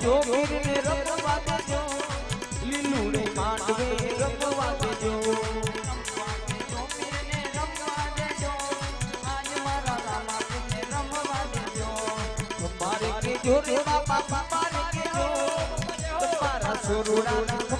દેજો પીરને રખવા દેજો લીલુડે માંડવે રખવા દેજો મારે કેજો રે બાપા બાપા રે કેજો તમારા સુરુડા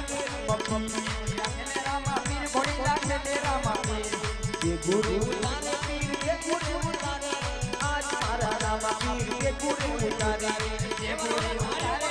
गुरु उतारे पीर के गुरु उतारे आज हमारा नाम पीर के गुरु उतारे ये गुरु उतारे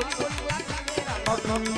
Thank you.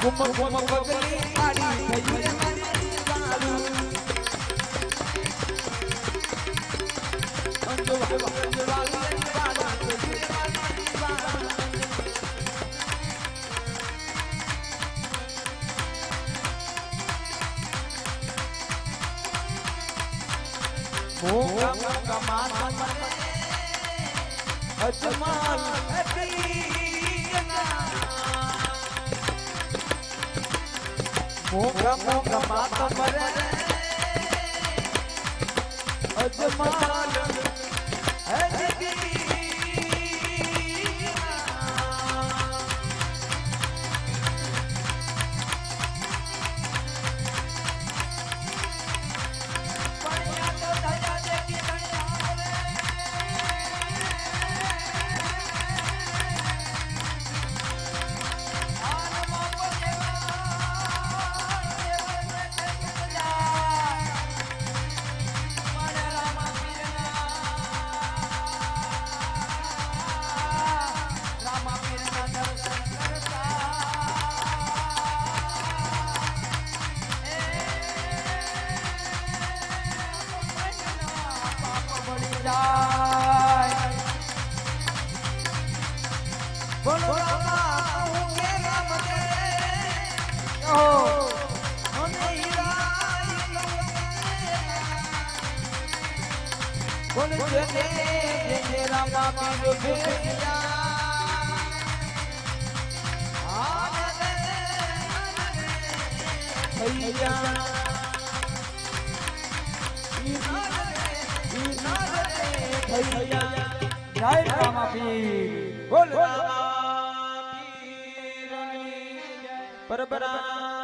કુમ કુમ પગલી પાડી થયું રે મારી कमाल अजमाल मोगा मोगा माता मरे अजमाल है दीदी જાય બોલો જેને રામા પીર ભેટિયા આનંદ જય રામા પીર બોલ રામા પરબરા